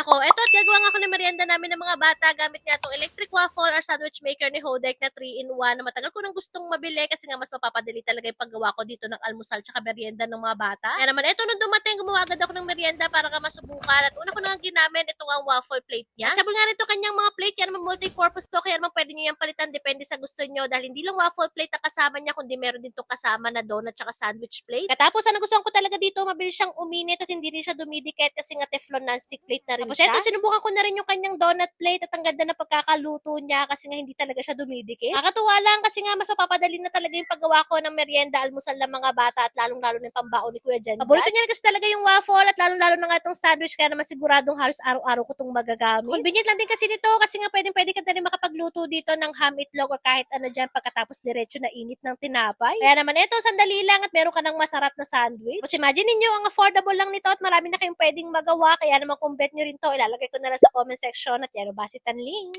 Ako, eto at gagawa nga ako ng merienda namin ng mga bata gamit nga itong electric waffle or sandwich maker ni Hodek na 3-in-1 na matagal ko nang gustong mabili kasi nga mas mapapadali talaga yung paggawa ko dito ng almusal tsaka merienda ng mga bata. Kaya naman, eto nung dumating, gumawa agad ako ng merienda para ka masubukan at una ko nang ginamit ito ang waffle plate niya. At sabol nga rin ito kanyang mga plate, yan naman multi-purpose to kaya naman pwede nyo yan palitan depende sa gusto nyo dahil hindi lang waffle plate ang kasama niya kundi meron din itong kasama na donut tsaka sandwich plate. Katapos, ang nagustuhan ko talaga dito, mabilis siyang uminit at hindi rin siya dumidikit kasi nga Teflon non-stick plate na rin Tapos siya. Ito, sinubukan ko na rin yung kanyang donut plate at ang ganda na pagkakaluto niya kasi nga hindi talaga siya dumidikit. Nakakatuwa lang kasi nga mas mapapadali na talaga yung paggawa ko ng merienda almusal ng mga bata at lalong-lalo na yung pambaon ni Kuya Jan. Paborito niya kasi talaga yung waffle at lalong-lalo na nga itong sandwich kaya naman siguradong halos araw-araw ko itong magagamit. Convenient lang din kasi nito kasi nga pwedeng-pwede ka na rin makapagluto dito ng ham itlog or kahit ano dyan pagkatapos diretso na init ng tinapay. Kaya naman ito, sandali lang at meron ka ng masarap na sandwich. Tapos imagine ninyo, ang affordable lang nito at marami na kayong pwedeng magawa. Kaya naman kung bet nyo rin to, ilalagay ko na lang sa comment section at yan, basitan link.